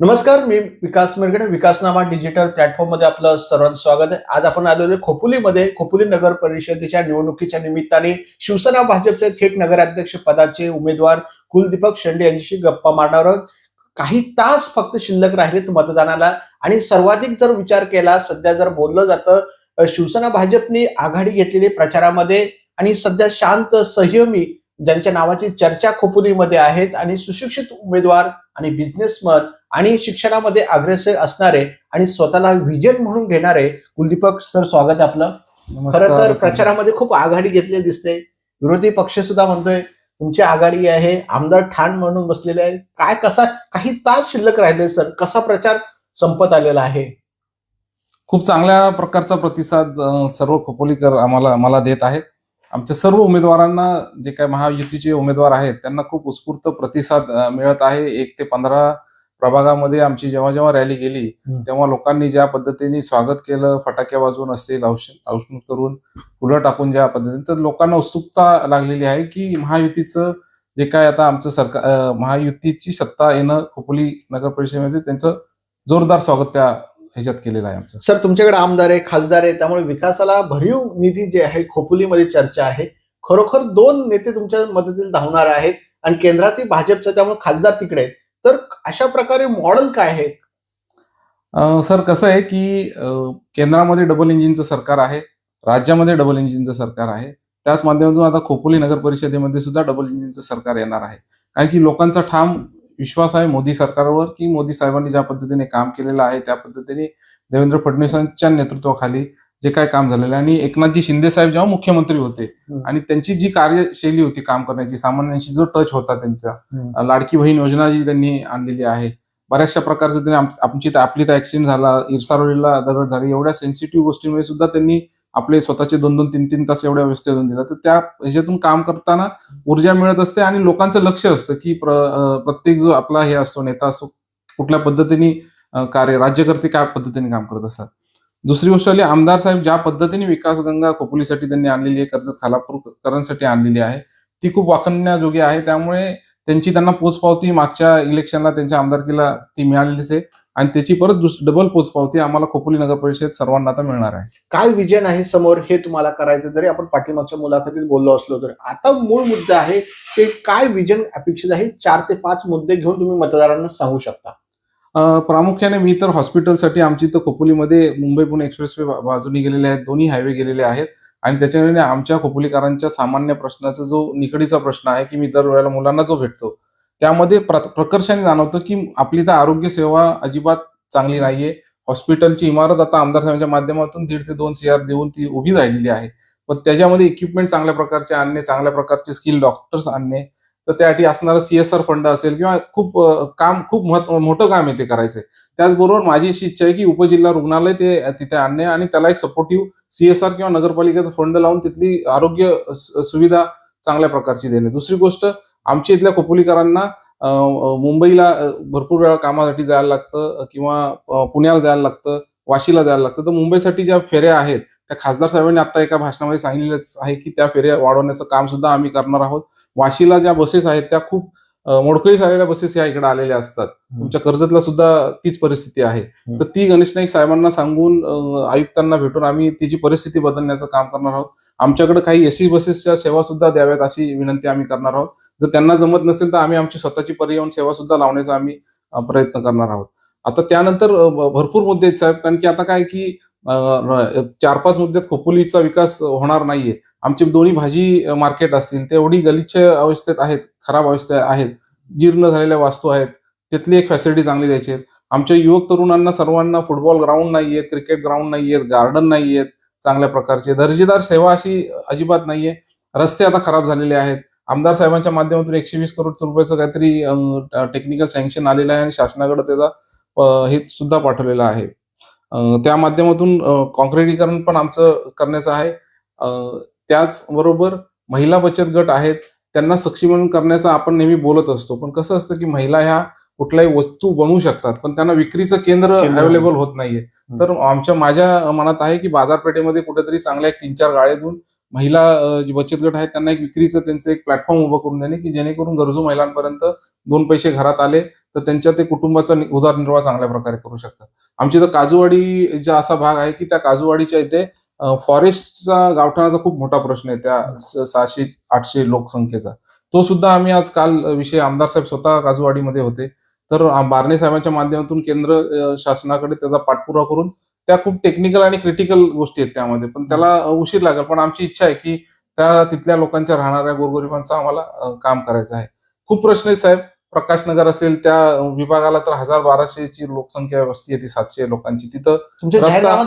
नमस्कार मी विकास मिरगडे विकासनामा डिजिटल प्लॅटफॉर्ममध्ये आपलं सर्वांचं स्वागत आहे. आज आपण आलेलो खोपुलीमध्ये खोपोलीमध्ये. खोपोली नगर परिषदेच्या निवडणुकीच्या निमित्ताने शिवसेना भाजपचे थेट नगराध्यक्ष पदाचे उमेदवार कुलदीपक शेंडे यांच्याशी गप्पा मारणार आहोत. काही तास फक्त शिल्लक राहिलेत मतदानाला आणि सर्वाधिक जर विचार केला सध्या जर बोललं जातं शिवसेना भाजपने आघाडी घेतलेली प्रचारामध्ये आणि सध्या शांत संयमी ज्यांच्या नावाची चर्चा खोपोलीमध्ये आहेत आणि सुशिक्षित उमेदवार आणि बिझनेसमन आणि शिक्षणामध्ये अग्रेसर असणारे आणि स्वतःला विजन म्हणून घेणारे कुलदीपक सर स्वागत आपलं. खरं तर प्रचारामध्ये खूप आघाडी घेतली दिसते. विरोधी पक्ष सुद्धा म्हणतोय तुमची आघाडी आहे आमदार ठाण म्हणून बसलेले आहे. काय कसा काही तास शिल्लक राहिले सर कसा प्रचार संपत आलेला आहे? खूप चांगल्या प्रकारचा प्रतिसाद सर्व खोपोलीकर आम्हाला मला देत आहेत. आमच्या सर्व उमेदवारांना जे काय महायुतीचे उमेदवार आहेत त्यांना खूप उत्स्फूर्त प्रतिसाद मिळत आहे एक ते पंधरा प्रभागामध्ये आमची जेव्हा जेव्हा रॅली गेली. तेव्हा लोकांनी ज्या पद्धतीने स्वागत केलं फटाके वाजवून असेल औषध करून फुलं टाकून ज्या पद्धतीने तर लोकांना उत्सुकता लागलेली आहे की महायुतीचं जे काय आता आमचं सरकार महायुतीची सत्ता येणं खोपोली नगर परिषदेमध्ये त्यांचं जोरदार स्वागत त्या ह्याच्यात केलेलं आहे आमचं. सर तुमच्याकडे आमदार आहे खासदार आहे त्यामुळे विकासाला भरीव निधी जे आहे खोपोलीमध्ये चर्चा आहे. खरोखर दोन नेते तुमच्या मदतीला धावणार आहेत आणि केंद्रातील भाजपचं त्यामुळे खासदार तिकडे आहेत. तर अशा प्रकारे मॉडेल काय आहे? सर कसं आहे की केंद्रामध्ये डबल इंजिनचं सरकार आहे राज्यामध्ये डबल इंजिनचं सरकार आहे. त्याच माध्यमातून आता खोपोली नगर परिषदेमध्ये सुद्धा डबल इंजिनचं सरकार येणार आहे. कारण की लोकांचा ठाम विश्वास आहे मोदी सरकारवर की मोदी साहेबांनी ज्या पद्धतीने काम केलेलं आहे त्या पद्धतीने देवेंद्र फडणवीसांच्या नेतृत्वाखाली जे काय काम झालेलं आहे आणि एकनाथजी शिंदे साहेब जेव्हा मुख्यमंत्री होते. आणि त्यांची जी कार्यशैली होती काम करण्याची सामान्यांशी जो टच होता त्यांचा. लाडकी बहीण योजना जी त्यांनी आणलेली आहे बऱ्याचशा प्रकारचं त्यांनी आम- आमची आपली तर ऍक्सिडेंट झाला इरसारोलीला दगड झाली एवढ्या सेन्सिटिव्ह गोष्टींमुळे सुद्धा त्यांनी आपले स्वतःचे दोन दोन तीन तीन तास एवढ्या व्यवस्थित देऊन दिला तर त्या ह्याच्यातून काम करताना ऊर्जा मिळत असते आणि लोकांचं लक्ष असतं की प्र- प्रत्येक जो आपला हे असतो नेता असतो कुठल्या पद्धतीने कार्य राज्यकर्ते काय पद्धतीने काम करत असतात. दुसरी गोष्ट आली आमदार साहेब ज्या पद्धतीने विकास गंगा खोपोलीसाठी त्यांनी आणलेली आहे कर्जत खालापूरकरांसाठी आणलेली आहे ती खूप वाखण्याजोगी आहे. त्यामुळे त्यांची त्यांना पोचपावती मागच्या इलेक्शनला त्यांच्या आमदारकीला ती मिळालेलीच आहे. आणि त्याची परत दुस डबल पोचपावती आम्हाला खोपोली नगर परिषद सर्वांना आता मिळणार आहे. काय विजन आहे समोर हे तुम्हाला करायचं जरी आपण पाठीमागच्या मुलाखतीत बोललो असलो तरी. आता मूळ मुद्दा आहे की काय विजन अपेक्षित आहे? चार ते पाच मुद्दे घेऊन तुम्ही मतदारांना सांगू शकता. प्रामुख्याने मी तर हॉस्पिटलसाठी आमची तर खोपोलीमध्ये मुंबई पुणे एक्सप्रेसवे बाजूनी गेलेले आहेत दोन्ही हायवे गेलेले आहेत. आणि त्याच्याने आमच्या खोपोलीकरांच्या सामान्य प्रश्नाचा जो निकडीचा प्रश्न आहे की मी दरवेळेला मुलांना जो भेटतो त्यामध्ये प्र- प्रकर्षाने जाणवतं की आपली तर आरोग्य सेवा अजिबात चांगली नाहीये. हॉस्पिटलची इमारत आता आमदार साहेबांच्या माध्यमातून दीड ते दोन सीआर देऊन ती उभी राहिलेली आहे. पण त्याच्यामध्ये इक्विपमेंट चांगल्या प्रकारचे आणणे चांगल्या प्रकारचे स्किल डॉक्टर्स आणणे तर त्यासाठी असणारा सीएसआर फंड असेल किंवा खूप काम खूप महत्त्व मोठं काम आहे ते करायचंय. त्याचबरोबर माझी अशी इच्छा आहे की उपजिल्हा रुग्णालय ते तिथे आणणे आणि त्याला एक सपोर्टिव्ह सीएसआर किंवा नगरपालिकेचा फंड लावून तिथली आरोग्य सुविधा चांगल्या प्रकारची देणे. दुसरी गोष्ट आमच्या इथल्या खोपोलीकरांना मुंबईला भरपूर वेळा कामासाठी जायला लागतं किंवा पुण्याला जायला लागतं वाशीला जायला लागतं. तर मुंबईसाठी ज्या फेऱ्या आहेत त्या खासदार साहेबांनी आता एका भाषणामध्ये सांगितलेलंच आहे की त्या फेऱ्या वाढवण्याचं काम सुद्धा आम्ही करणार आहोत. वाशीला ज्या बसेस आहेत त्या खूप मोडकळीस आलेल्या बसेस या इकडे आलेल्या असतात. तुमच्या कर्जतला सुद्धा तीच परिस्थिती आहे. तर ती गणेश नाईक साहेबांना सांगून आयुक्तांना भेटून आम्ही तिची परिस्थिती बदलण्याचं काम करणार आहोत. आमच्याकडे काही एसी बसेसच्या सेवा सुद्धा द्याव्यात अशी विनंती आम्ही करणार आहोत. जर त्यांना जमत नसेल तर आम्ही आमची स्वतःची परिवहन सेवा सुद्धा लावण्याचा आम्ही प्रयत्न करणार आहोत. आता त्यानंतर भरपूर मुद्दे आहेत साहेब. कारण की आता काय की चार पाच मुद्द्यात खोपोलीचा विकास होणार नाहीये. आमचे दोन्ही भाजी मार्केट असतील ते एवढी गलिच्छ अवस्थेत आहेत. खराब अवस्था आहेत जीर्ण झालेल्या वास्तू आहेत तिथली एक फॅसिलिटी चांगली द्यायची आहे आमच्या युवक तरुणांना सर्वांना फुटबॉल ग्राउंड नाही आहेत क्रिकेट ग्राउंड नाही आहेत गार्डन नाही आहेत चांगल्या प्रकारचे. दर्जेदार सेवा अशी अजिबात नाहीये. रस्ते आता खराब झालेले आहेत. आमदार साहेबांच्या माध्यमातून एकशे वीस करोड रुपयाचं काहीतरी टेक्निकल सँक्शन आलेलं आहे आणि शासनाकडे त्याचा हे सुद्धा पाठवलेलं आहे. त्या माध्यमातून कॉन्क्रिटीकरण पण आमचं करण्याचं आहे. त्याचबरोबर महिला बचत गट आहेत. त्यांना सक्षमीकरण करण्याचं आपण नेहमी बोलत असतो. पण कसं असतं की महिला ह्या कुठल्याही वस्तू बनवू शकतात पण त्यांना विक्रीचं केंद्र अवेलेबल होत नाहीये. तर आमच्या माझ्या मनात आहे की बाजारपेठेमध्ये कुठेतरी चांगल्या एक तीन चार गाड्या देऊन महिला जे बचत गट आहेत त्यांना एक विक्रीचं त्यांचं एक प्लॅटफॉर्म उभं करून देणे की जेणेकरून गरजू महिलांपर्यंत दोन पैसे घरात आले तर त्यांच्या ते कुटुंबाचा उदरनिर्वाह चांगल्या प्रकारे करू शकतात. आमची इथं काजूवाडी ज्या असा भाग आहे की त्या काजूवाडीच्या इथे फॉरेस्टचा गावठाणाचा खूप मोठा प्रश्न आहे त्या सहाशे आठशे लोकसंख्येचा. तो सुद्धा आम्ही आज काल विषय आमदार साहेब स्वतः काजूवाडीमध्ये होते. तर बारणे साहेबांच्या माध्यमातून केंद्र शासनाकडे त्याचा पाठपुरावा करून त्या खूप टेक्निकल आणि क्रिटिकल गोष्टी आहेत त्यामध्ये. पण त्याला उशीर लागेल. पण आमची इच्छा आहे की त्या तिथल्या लोकांच्या राहणाऱ्या गोरगरिबांचं आम्हाला काम करायचं आहे. खूप प्रश्न आहेत साहेब. प्रकाशनगर असेल त्या विभागाला तर हजार बाराशेची लोकसंख्या वस्ती आहे ती सातशे लोकांची. तिथं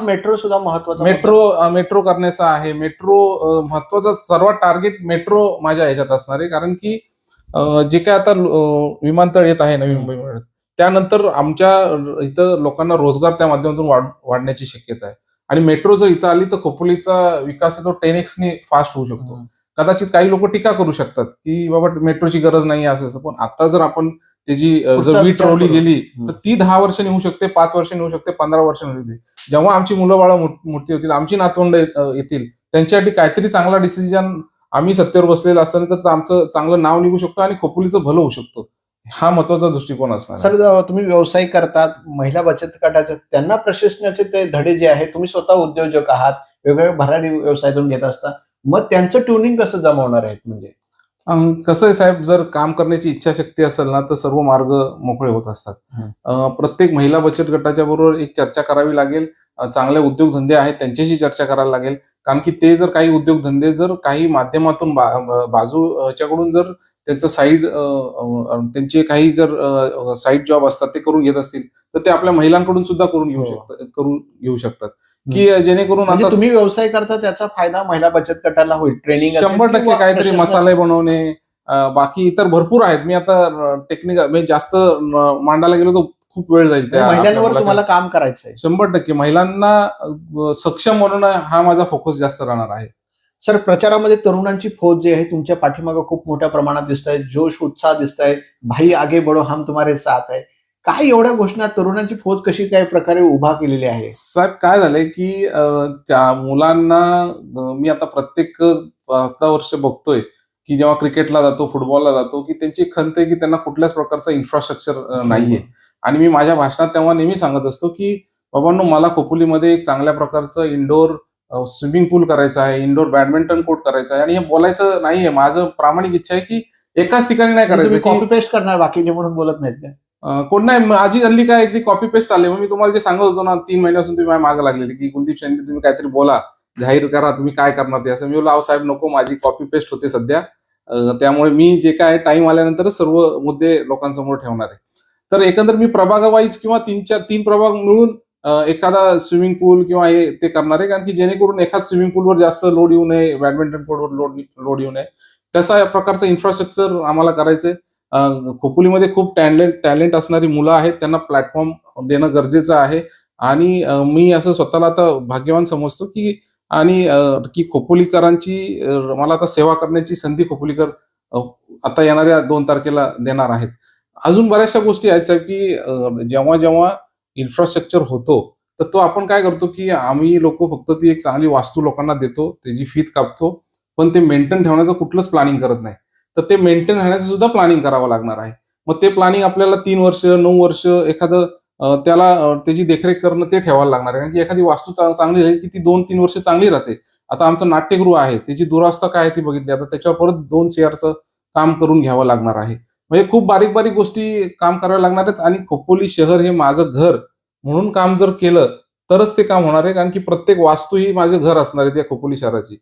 मेट्रो सुद्धा महत्त्वाचा मेट्रो मेट्रो करण्याचा आहे. मेट्रो महत्त्वाचा सर्वात टार्गेट मेट्रो माझ्या ह्याच्यात असणार आहे. कारण की जे काय आता विमानतळ येत आहे नवी मुंबईमध्ये त्यानंतर आमच्या इथं लोकांना रोजगार त्या माध्यमातून वाढ वाढण्याची शक्यता आहे. आणि मेट्रो जर इथं आली तर खोपोलीचा विकास तो टेन एक्सनी फास्ट होऊ शकतो. कदाचित काही लोक टीका करू शकतात की बाबा मेट्रोची गरज नाही आहे असं असं पण आता जर आपण त्याची जर वीट विचार रोवली करू. गेली. तर ती दहा वर्ष होऊ शकते पाच वर्ष होऊ शकते पंधरा वर्ष शकते जेव्हा आमची मुलं बाळ मोठी होतील आमची नातवंड येतील त्यांच्यासाठी काहीतरी चांगला डिसिजन आम्ही सत्तेवर बसलेला असताना तर आमचं चांगलं नाव निघू शकतो आणि खोपोलीचं भलं होऊ शकतो हा महत्त्वाचा दृष्टिकोन असणार आहे. सर तुम्ही व्यवसाय करतात महिला बचत गटाचे त्यांना प्रशिक्षणाचे ते धडे जे आहे तुम्ही स्वतः उद्योजक आहात वेगवेगळ्या भरारी व्यवसायातून घेत असता मग त्यांचं ट्युनिंग कसं जमवणार आहेत म्हणजे? कसं आहे साहेब जर काम करण्याची इच्छाशक्ती असेल ना तर सर्व मार्ग मोकळे होत असतात. प्रत्येक महिला बचत गटाच्या बरोबर एक चर्चा करावी लागेल. चांगले उद्योगधंदे आहेत त्यांच्याशी चर्चा करायला लागेल. कारण की ते जर काही उद्योगधंदे जर काही माध्यमातून बा- ब- बाजू ह्याच्याकडून जर त्यांचं साईड त्यांचे काही जर साईड जॉब असतात ते करून घेत असतील तर ते आपल्या महिलांकडून सुद्धा करून घेऊ हो. शकतात करून घेऊ शकतात. की जेणेकरून म्हणजे आता तुम्ही व्यवसाय करता त्याचा फायदा महिला बचत गटाला होईल ट्रेनिंग शंभर टक्के काहीतरी मसाले बनवणे बाकी इतर भरपूर आहेत. मी आता टेक्निकल म्हणजे जास्त मांडायला गेलो तर खूप वेळ जाईल त्या महिलांवर आपल्या तुम्हाला काम करायचं आहे. शंभर टक्के. महिलांना सक्षम बनवणं हा माझा फोकस जास्त राहणार आहे. सर प्रचारामध्ये तरुणांची फौज जी आहे तुमच्या पाठीमागं खूप मोठ्या प्रमाणात दिसत आहे जोश उत्साह दिसत आहे भाई आगे बढो हम तुम्हारे साथ आहे. काय एवढ्या घोषणा तरुणांची फौज कशी काय प्रकारे उभा केलेली आहे? साहेब काय झालंय की त्या मुलांना मी आता प्रत्येक पाच दहा वर्ष बघतोय की जेव्हा क्रिकेटला जातो फुटबॉलला जातो की त्यांची खंत आहे की त्यांना कुठल्याच प्रकारचं इन्फ्रास्ट्रक्चर नाहीये. आणि मी माझ्या भाषणात तेव्हा नेहमी सांगत असतो की बाबांनो मला खोपोलीमध्ये एक चांगल्या प्रकारचं इंडोर स्विमिंग पूल करायचं आहे इंडोर बॅडमिंटन कोर्ट करायचं आहे. आणि हे बोलायचं नाहीये. माझं प्रामाणिक इच्छा आहे की एकाच ठिकाणी नाही करायचं तुम्ही की कॉपी पेस्ट करणार बाकीचे म्हणून बोलत नाहीत कोण नाही माझी हल्ली काय ती कॉपी पेस्ट चालली. मग मी तुम्हाला जे सांगत होतो ना तीन महिन्यापासून तुम्ही माझ्या मागे लागलेली की कुलदीप शेंडे तुम्ही काहीतरी बोला जाहीर करा तुम्ही काय करणार ते. असं मी बोला साहेब नको माझी कॉपी पेस्ट होते सध्या. त्यामुळे मी जे काय टाइम आल्यानंतर सर्व मुद्दे लोकांसमोर ठेवणार आहे. तर एकंदर मी प्रभागावाईज किंवा तीन चार तीन प्रभाग मिळून एखादा स्विमिंग पूल किंवा हे ते करणार आहे. कारण की जेणेकरून एखाद स्विमिंग पूलवर जास्त लोड येऊ नये बॅडमिंटन कोर्टवर लोड लोड येऊ नये. तसा प्रकारचं इन्फ्रास्ट्रक्चर आम्हाला करायचंय. खोपोलीमध्ये खूप टॅलेंट टॅलेंट असणारी मुलं आहेत त्यांना प्लॅटफॉर्म देणं गरजेचं आहे. आणि मी असं स्वतःला आता भाग्यवान समजतो की आणि की खोपोलीकरांची मला आता सेवा करण्याची संधी खोपोलीकर आता येणाऱ्या दोन तारखेला देणार आहेत. अजून बऱ्याचशा गोष्टी आहेत साहेब की जेव्हा जेव्हा इन्फ्रास्ट्रक्चर होतो तर तो आपण काय करतो की आम्ही लोक फक्त ती एक चांगली वास्तू लोकांना देतो त्याची फीत कापतो पण ते मेंटेन ठेवण्याचं कुठलंच प्लॅनिंग करत नाही. तर ते मेंटेन राहण्याचं सुद्धा प्लॅनिंग करावं लागणार आहे. मग ते प्लॅनिंग आपल्याला तीन वर्ष नऊ वर्ष एखादं त्याला त्याची देखरेख करणं ते ठेवायला लागणार आहे. कारण की एखादी वास्तू चांगली राहील की ती दोन तीन वर्ष चांगली राहते. आता आमचं नाट्यगृह आहे. त्याची दुरावस्था काय आहे ती बघितली. आता त्याच्यावर परत दोन सीआरचं काम करून घ्यावं लागणार आहे. म्हणजे खूप बारीक बारीक गोष्टी काम कराव्या लागणार आहेत आणि खोपोली शहर हे माझं घर म्हणून काम जर केलं तरच ते काम होणार आहे. कारण की प्रत्येक वास्तू ही माझं घर असणार आहे त्या खोपोली शहराची.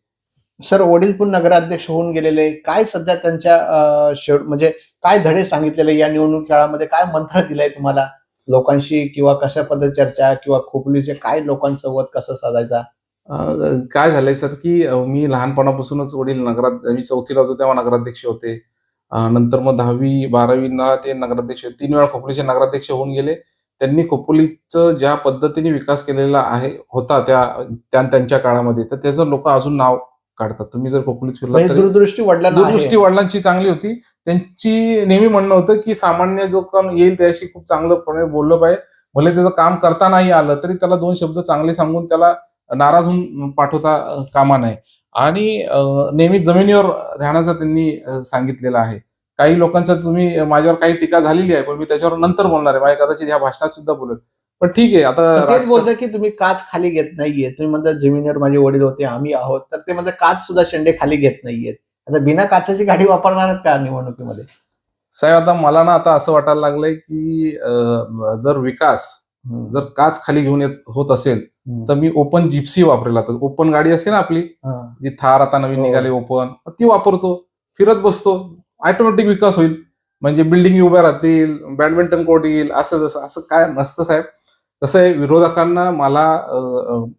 सर वडील पण नगराध्यक्ष होऊन गेलेले. काय सध्या त्यांच्या शेड म्हणजे काय धडे सांगितलेले या निवडणूक काळामध्ये? काय मंत्र दिलाय तुम्हाला? लोकांशी किंवा कशा पद्धत चर्चा किंवा खोपलीचे काय लोकांसोबत कसं साधायचा? काय झालंय सर की मी लहानपणापासूनच वडील नगरात मी चौथीला होतो तेव्हा नगराध्यक्ष होते. नंतर मग दहावी बारावीला ते नगराध्यक्ष तीन वेळा खोपोलीचे नगराध्यक्ष होऊन गेले. त्यांनी खोपोलीचं ज्या पद्धतीने विकास केलेला आहे होता त्या त्या- त्यांच्या काळामध्ये. तर त्याचं लोक अजून नाव काढतात. तुम्ही जर खोपोलीत फिरलात म्हणजे दूरदृष्टी वडिलांना. दूरदृष्टी वडिलांची चांगली होती. त्यांची नेहमी म्हणणं होतं की सामान्य जो कोण येईल त्याशी खूप चांगलंपणे बोललं पाहिजे. भले त्याचं काम करता नाही आलं तरी त्याला दोन शब्द चांगले सांगून त्याला नाराज होऊन पाठवता कामा नये. आणि नेहमी जमिनीवर राहण्याचं त्यांनी सांगितलेलं आहे. काही लोकांचं तुम्ही माझ्यावर काही टीका झालेली आहे पण मी त्याच्यावर नंतर बोलणार आहे. माझ्या कदाचित ह्या भाषणात सुद्धा बोलेल. पण ठीक आहे आता तेच बोलतात की तुम्ही काच खाली घेत नाहीये तुम्ही म्हणता जमिनीवर माझे वडील होते आम्ही आहोत. तर ते म्हणतात काच सुद्धा शेंडे खाली घेत नाहीयेत. आता बिना काचाची गाडी वापरणार आहेत का निवडणुकीमध्ये? साहेब आता मला ना आता असं वाटायला लागलंय की जर विकास. जर काच खाली घेऊन येत होत असेल. तर मी ओपन जिप्सी वापरेल आता. ओपन गाडी असते ना आपली. जी थार आता नवीन हो. निघाली ओपन ती वापरतो. फिरत बसतो. ऑटोमॅटिक विकास होईल. म्हणजे बिल्डिंग उभ्या राहतील बॅडमिंटन कोर्ट येईल असं जसं असं काय नसतं साहेब. कसं आहे विरोधकांना मला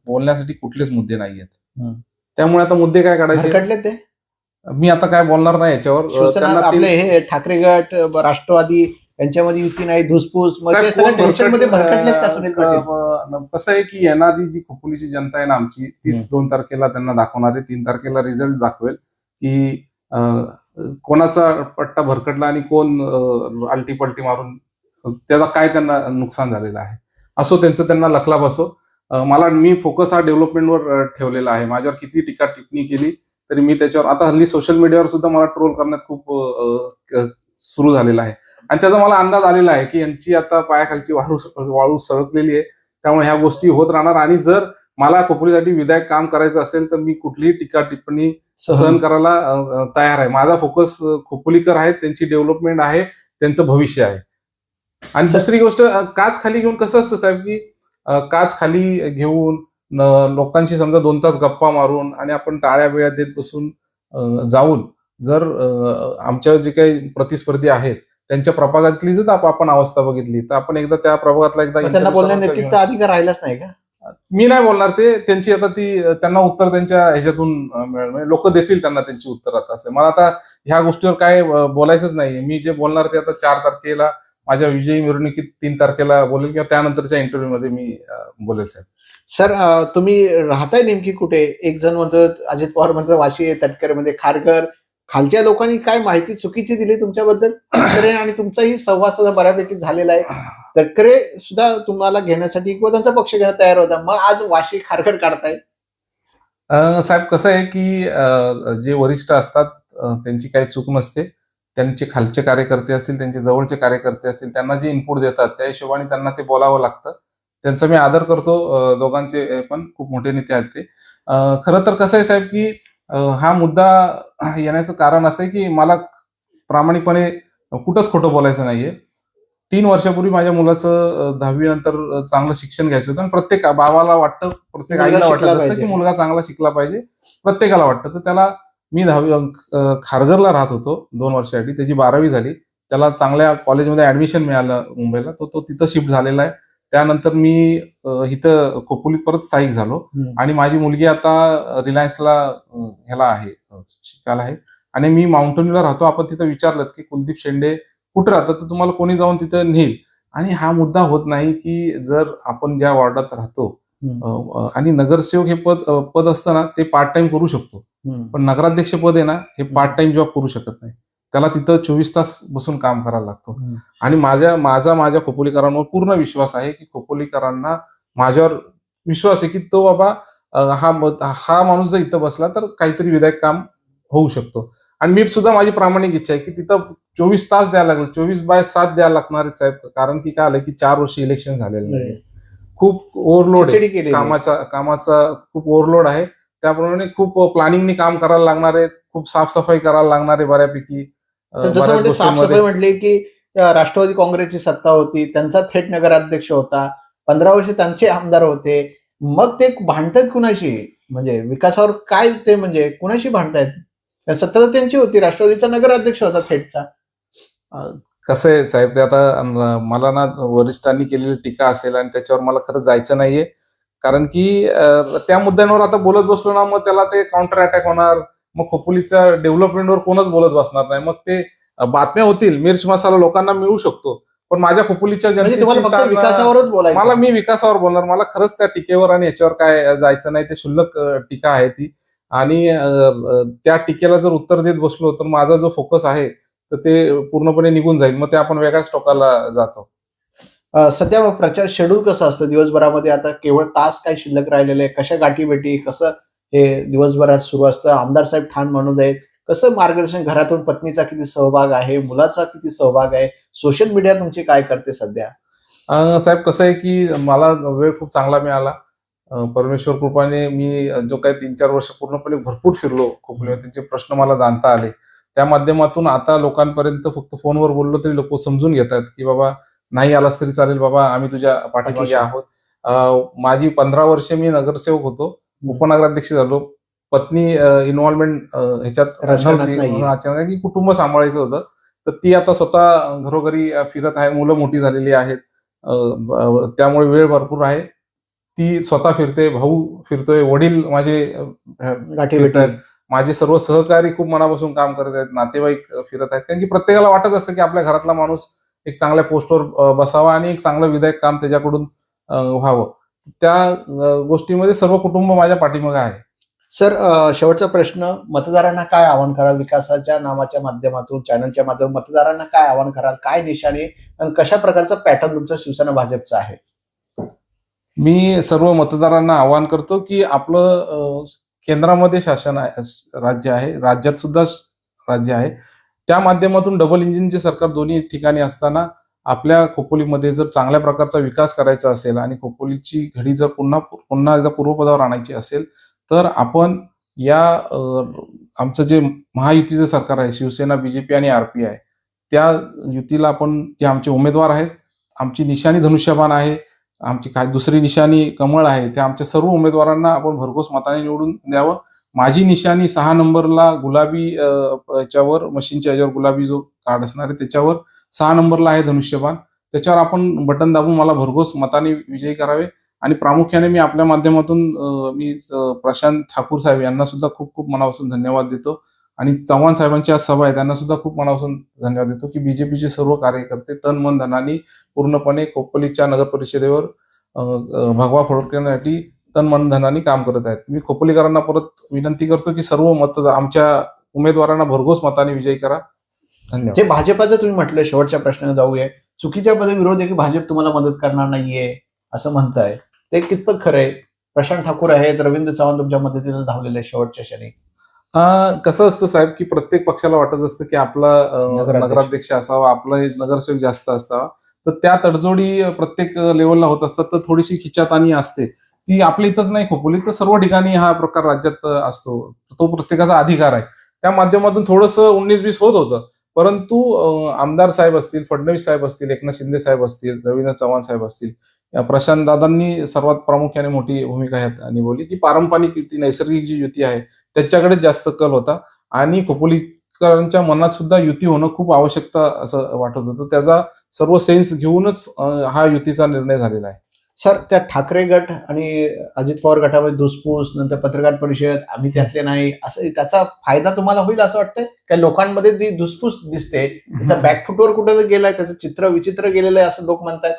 बोलण्यासाठी कुठलेच मुद्दे नाही आहेत. त्यामुळे आता मुद्दे काय काढायचे? भरकटले ते? मी आता काय बोलणार नाही याच्यावर. हे ठाकरे गट राष्ट्रवादी यांच्यामध्ये युती नाही धुसफूस कसं आहे की येणारी जी खोपोलीची जनता आहे ना आमची तीस दोन तारखेला त्यांना दाखवणार आहे तीन तारखेला रिझल्ट दाखवेल की कोणाचा पट्टा भरकटला आणि कोण आलटी पलटी मारून त्याचा काय त्यांना नुकसान झालेलं आहे. असो त्यांचं त्यांना लखला बसो अं, मला मी फोकस हा डेव्हलपमेंटवर ठेवलेला आहे. माझ्यावर किती टीका टिप्पणी केली तरी मी त्याच्यावर आता हल्ली सोशल मीडियावर सुद्धा मला ट्रोल करण्यात खूप सुरू झालेला आहे. आणि त्याचा मला अंदाज आलेला आहे की यांची आता पायाखालची वाळू वाळू सळकलेली आहे. त्यामुळे ह्या गोष्टी होत राहणार. आणि जर मला खोपोलीसाठी विधायक काम करायचं असेल तर मी कुठलीही टीका टिप्पणी सहन करायला तयार आहे. माझा फोकस खोपोलीकर आहेत. त्यांची डेव्हलपमेंट आहे. त्यांचं भविष्य आहे. आणि सर- दुसरी गोष्ट काच खाली घेऊन कसं असतं साहेब की काच खाली घेऊन लोकांशी समजा दोन तास गप्पा मारून आणि आपण टाळ्या बिळ्या देत बसून जाऊन जर आमच्या जे काही प्रतिस्पर्धी आहेत त्यांच्या प्रभागातली जर आप- आपण अवस्था बघितली तर आपण एकदा त्या प्रभागातला एकदा नेतृत्व अधिकार राहिलाच नाही का? मी नाही बोलणार ते त्यांची आता ती त्यांना उत्तर त्यांच्या ह्याच्यातून लोक देतील त्यांना त्यांची उत्तर आता. असं मला आता ह्या गोष्टीवर काय बोलायचंच नाही. मी जे बोलणार ते आता चार तारखेला माझ्या विजयी मिरवणुकीत तीन तारखेला बोलेल किंवा त्यानंतरच्या इंटरव्ह्यू मध्ये मी बोलेल साहेब. सर तुम्ही राहताय नेमकी कुठे? एक जण म्हणतो अजित पवार म्हणतो वाशी तटकरेमध्ये खारघर. खालच्या लोकांनी काय माहिती चुकीची दिली तुमच्याबद्दल? तटकरे आणि तुमचाही संवाद सुद्धा बऱ्यापैकी झालेला आहे. तटकरे सुद्धा तुम्हाला घेण्यासाठी किंवा त्यांचा पक्ष घेण्यात तयार होता. मग आज वाशी खारघर काढताय. साहेब कसं आहे की जे वरिष्ठ असतात त्यांची काही चूक नसते. त्यांचे खालचे कार्यकर्ते असतील त्यांचे जवळचे कार्यकर्ते असतील त्यांना जे इनपुट देतात त्या हिशोबाने त्यांना ते बोलावं लागतं. त्यांचा मी आदर करतो दोघांचे पण खूप मोठे नेते आहेत ते. खरं तर कसं आहे साहेब की हा मुद्दा येण्याचं कारण असं आहे की मला प्रामाणिकपणे कुठंच खोटं बोलायचं नाहीये. तीन वर्षापूर्वी माझ्या मुलाचं दहावी नंतर चांगलं शिक्षण घ्यायचं होतं आणि प्रत्येक बाबाला वाटतं प्रत्येक आईला वाटत असतं. की मुलगा चांगला शिकला पाहिजे प्रत्येकाला वाटतं. तर त्याला मी दहावी अं, खारघरला राहत होतो दोन वर्षासाठी त्याची बारावी झाली. त्याला चांगल्या कॉलेजमध्ये ऍडमिशन मिळालं मुंबईला. तो तो तिथं शिफ्ट झालेला आहे. त्यानंतर मी इथं खोपोलीत परत स्थायिक झालो. आणि माझी मुलगी आता रिलायन्सला ह्याला आहे शिकायला आहे. आणि मी माउंटनला राहतो. आपण तिथं विचारलं की कुलदीप शेंडे कुठं राहतात? तर तुम्हाला कोणी जाऊन तिथं नेईल. आणि हा मुद्दा होत नाही की जर आपण ज्या वॉर्डात राहतो आणि नगरसेवक हे पद पद असतं ना ते पार्ट टाइम करू शकतो. पण नगराध्यक्ष पद आहे ना हे पार्ट टाइम जॉब करू शकत नाही. त्याला तिथं चोवीस तास बसून काम करायला लागतं. आणि माझ्या माझा माझ्या खोपोलीकरांवर पूर्ण विश्वास आहे की खोपोलीकरांना माझ्यावर विश्वास आहे की तो बाबा हा हा माणूस जर इथं बसला तर काहीतरी विधायक काम होऊ शकतो. आणि मी सुद्धा माझी प्रामाणिक इच्छा आहे की तिथं चोवीस तास द्यायला लागलं चोवीस बाय सात द्यायला लागणार आहे साहेब कारण की काय आलं की चार वर्ष इलेक्शन झालेलं नाही खूप ओव्हरलोड कामाचा कामाचा खूप ओव्हरलोड आहे. त्याप्रमाणे खूप प्लॅनिंगनी काम करायला लागणार आहे खूप साफसफाई करायला लागणार आहे बऱ्यापैकी. जसं म्हणजे. साफसफाई म्हटली की राष्ट्रवादी काँग्रेसची सत्ता होती त्यांचा थेट नगराध्यक्ष होता पंधरा वर्ष त्यांचे आमदार होते. मग ते भांडतायत कुणाशी? म्हणजे विकासावर काय ते म्हणजे कुणाशी भांडतायत? सत्ता तर त्यांची होती राष्ट्रवादीचा नगराध्यक्ष होता थेटचा. कसं आहे साहेब ते आता मला ना वरिष्ठांनी केलेली टीका असेल आणि त्याच्यावर मला खरं जायचं नाहीये. कारण की त्या मुद्द्यांवर आता बोलत बसलो ना मग त्याला ते काउंटर अटॅक होणार मग खोपोलीच्या डेव्हलपमेंटवर कोणच बोलत बसणार नाही. मग ते बातम्या होतील मिर्च मसाला लोकांना मिळू शकतो. पण माझ्या खोपोलीच्या म्हणजे तुम्हाला फक्त जनतेची विकासावरच बोलायचं. मला मी विकासावर बोलणार. मला खरंच त्या टीकेवर आणि याच्यावर काय जायचं नाही ते क्षुल्लक अं, टीका आहे ती. आणि त्या टीकेला जर उत्तर देत बसलो तर माझा जो फोकस आहे तर ते पूर्णपणे निघून जाईल. मग ते आपण वेगळ्याच टोकाला जातो. सध्या मग प्रचार शेड्यूल कसं असतं? दिवसभरामध्ये आता केवळ तास काय शिल्लक राहिलेले आहे कशा गाठी भेटी? कसं हे दिवसभरात सुरू असतं? आमदार साहेब ठाण म्हणून आहेत कसं मार्गदर्शन? घरातून पत्नीचा किती सहभाग आहे? मुलाचा किती सहभाग आहे? सोशल मीडिया तुमची काय करते सध्या? साहेब कसं आहे की मला वेळ खूप चांगला मिळाला. परमेश्वर कृपाने मी जो काही तीन चार वर्ष पूर्णपणे भरपूर फिरलो खूप त्यांचे प्रश्न मला जाणता आले. त्या माध्यमातून आता लोकांपर्यंत फक्त फोनवर बोललो तरी लोक समजून घेतात की बाबा नाही आलास तरी चालेल बाबा आम्ही तुझ्या पाठीमागे. आहोत. माझी पंधरा वर्षे मी नगरसेवक होतो. उपनगराध्यक्ष झालो. पत्नी इन्व्हॉल्वमेंट ह्याच्यात की कुटुंब सांभाळायचं होतं. तर ती आता स्वतः घरोघरी फिरत आहे. मुलं मोठी झालेली आहेत. त्यामुळे वेळ भरपूर आहे. ती स्वतः फिरते भाऊ फिरतोय वडील माझे फिरत आहेत. माझे सर्व सहकारी खूप मनापासून काम करत आहेत. नातेवाईक फिरत आहेत. कारण की प्रत्येकाला वाटत असतं की आपल्या घरातला माणूस एक चांगल्या पोस्टवर बसावा आणि एक चांगलं विधायक काम त्याच्याकडून व्हावं. त्या गोष्टीमध्ये सर्व कुटुंब माझ्या पाठीमागे आहे. सर शेवटचा प्रश्न मतदारांना काय आवाहन कराल? विकासाच्या नावाच्या माध्यमातून चॅनलच्या माध्यमातून मतदारांना काय आवाहन कराल? काय निशाणी आणि कशा प्रकारचा पॅटर्न तुमचा शिवसेना भाजपचा आहे? मी सर्व मतदारांना आवाहन करतो की आपलं केंद्रामध्ये शासन आहे राज्य आहे. राज्यात सुद्धा राज्य आहे. त्या माध्यमातून डबल इंजिनचे सरकार दोन्ही ठिकाणी असताना आपल्या खोपोलीमध्ये जर चांगल्या प्रकारचा विकास करायचा असेल आणि खोपोलीची घडी जर पुन्हा पुन्हा एकदा पूर्वपदावर आणायची असेल तर आपण या आमचं जे महायुतीचं सरकार आहे शिवसेना बीजेपी आणि आरपीआय त्या युतीला आपण ते आमचे उमेदवार आहेत आमची निशाणी धनुष्यबाण आहे आमची काय दुसरी निशाणी कमळ आहे त्या आमच्या सर्व उमेदवारांना आपण भरघोस मताने निवडून द्यावं. माझी निशाणी सहा नंबरला गुलाबी याच्यावर मशीनच्या याच्यावर गुलाबी जो कार्ड असणार आहे त्याच्यावर सहा नंबरला आहे धनुष्यबाण. त्याच्यावर आपण बटन दाबून मला भरघोस मताने विजयी करावे आणि प्रामुख्याने मी आपल्या माध्यमातून मी प्रशांत ठाकूर साहेब यांना सुद्धा खूप खूप मनापासून धन्यवाद देतो. आणि चव्हाण साहेबांची आज सभा आहे त्यांना सुद्धा खूप मनापासून धन्यवाद देतो की बीजेपीचे सर्व कार्यकर्ते तन मन धनाने पूर्णपणे खोपोलीच्या नगर परिषदेवर भगवा फडकण्यासाठी तन मन धनाने काम करत आहेत. मी खोपोलीकरांना परत विनंती करतो की सर्व मत आमच्या उमेदवारांना भरघोस मताने विजयी करा. धन्यवाद. जे भाजपाचं तुम्ही म्हटलं शेवटच्या प्रश्नाला जाऊया. चुकीच्या पद्धती विरोध आहे की भाजप तुम्हाला मदत करणार नाहीये असं म्हणताय. ते कितपत खरं आहे? प्रशांत ठाकूर आहेत रवींद्र चव्हाण तुमच्या मदतीला धावलेले शेवटच्या क्षणी. कसं असतं साहेब की प्रत्येक पक्षाला वाटत असतं की आपला नगराध्यक्ष. असावा आपला नगरसेवक जास्त असावा. तर त्या तडजोडी प्रत्येक लेवलला होत असतात तर थोडीशी खिचाताणी असते. ती आपल्या इथंच नाही खोपोलीत तर सर्व ठिकाणी हा प्रकार राज्यात असतो. तो प्रत्येकाचा अधिकार आहे. त्या माध्यमातून थोडंसं उन्नीस बीस होत होतं. परंतु आमदार साहेब असतील फडणवीस साहेब असतील एकनाथ शिंदे साहेब असतील रवींद्र चव्हाण साहेब असतील या प्रशांत दादांनी सर्वात प्रामुख्याने मोठी भूमिका ह्यात निभावली की पारंपरिक युती नैसर्गिक जी युती आहे त्याच्याकडे जास्त कल होता. आणि खोपोलीकरांच्या मनात सुद्धा युती होणं खूप आवश्यकता असं वाटत होतं. त्याचा सर्व सेन्स घेऊनच हा युतीचा निर्णय झालेला आहे. सर त्या ठाकरे गट आणि अजित पवार गटामध्ये धुसफूस नंतर पत्रकार परिषद आम्ही त्यातले नाही असं त्याचा फायदा तुम्हाला होईल असं वाटतंय? काय लोकांमध्ये ती धुसफूस दिसते त्याचा बॅकफुटवर कुठं गेलाय त्याचं चित्र विचित्र गेलेलं आहे असं लोक म्हणतात.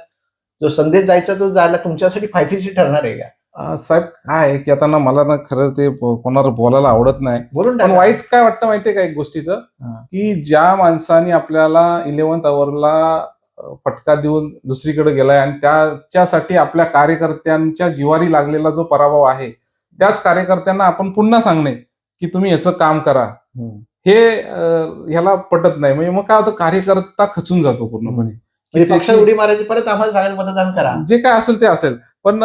जो संदेश जायचा तो जायला तुमच्यासाठी फायदेशीर ठरणार आहे का? साहेब काय आहे की आता ना मला ना खरं ते कोणाला बोलायला आवडत नाही. बोलून. वाईट काय वाटतं माहितीये का एक गोष्टीचं. की ज्या माणसाने आपल्याला इलेव्हन्थ आवरला फटका देऊन दुसरीकडे गेलाय आणि त्याच्यासाठी आपल्या कार्यकर्त्यांच्या जिवारी लागलेला जो पराभव आहे त्याच कार्यकर्त्यांना आपण पुन्हा सांगणे की तुम्ही याचं काम करा. हे ह्याला पटत नाही. म्हणजे मग काय होतं कार्यकर्ता खचून जातो पूर्णपणे. म्हणजे उडी मारायची परत आम्हाला मतदान करा. जे काय असेल ते असेल. पण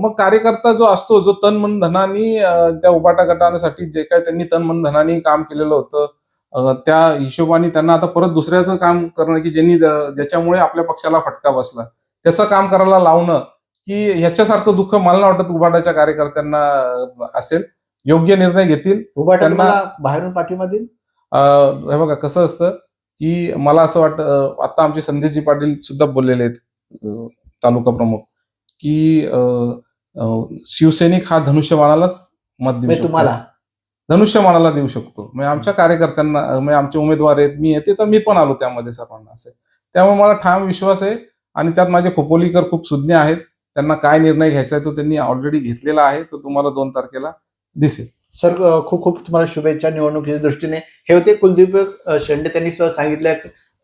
मग कार्यकर्ता जो असतो जो तन मन धनानी त्या उबाटा गटासाठी जे काय त्यांनी तन मन धनानी काम केलेलं होतं त्या हिशोबाने त्यांना आता परत दुसऱ्याचं काम करणं की ज्यांनी ज्याच्यामुळे आपल्या पक्षाला फटका बसला. त्याचं काम करायला लावणं की ह्याच्यासारखं दुःख मला नाही वाटत उबाटाच्या कार्यकर्त्यांना असेल. योग्य निर्णय घेतील. त्यांना- बाहेरून पाठिंबा देईल हे बघा कसं असतं की मला असं वाटतं आता आमचे संदेशजी पाटील सुद्धा बोललेले आहेत तालुका प्रमुख की शिवसैनिक हा धनुष्यबाणालाच मत म्हणजे तुम्हाला? धनुष्यबाणाला देऊ शकतो. म्हणजे आमच्या कार्यकर्त्यांना म्हणजे आमचे उमेदवार आहेत मी येते तर मी पण आलो त्यामध्ये सर्वांना असे. त्यामुळे मला ठाम विश्वास आहे आणि त्यात माझे खोपोलीकर खूप सुज्ञ आहेत. त्यांना काय निर्णय घ्यायचा आहे तो त्यांनी ऑलरेडी घेतलेला आहे. तो तुम्हाला दोन तारखेला दिसेल. सर खूप खूप तुम्हाला शुभेच्छा निवडणुकीच्या दृष्टीने. हे होते कुलदीप शेंडे. त्यांनी सांगितलं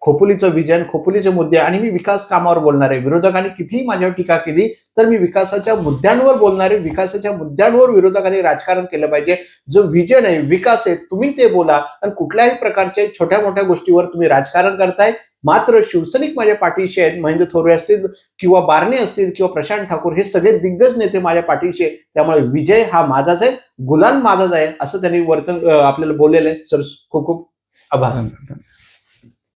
खोपोलीचं विजन खोपोलीचे मुद्दे आणि मी विकास कामावर बोलणार आहे विरोधकांनी कितीही माझ्यावर टीका केली तर मी विकासाच्या मुद्द्यांवर बोलणार आहे विकासाच्या मुद्द्यांवर विरोधकांनी राजकारण केलं पाहिजे. जो विजन आहे विकास आहे तुम्ही ते बोला आणि कुठल्याही प्रकारच्या छोट्या मोठ्या गोष्टीवर तुम्ही राजकारण करताय. मात्र शिवसैनिक माझ्या पाठीशी आहेत महेंद्र थोरवे असतील किंवा बारणे असतील किंवा प्रशांत ठाकूर हे सगळे दिग्गज नेते माझ्या पाठीशी आहेत. त्यामुळे विजय हा माझाच आहे गुलाम माझाच आहे असं त्यांनी वर्तन आपल्याला बोललेलं आहे. सर खूप खूप आभार.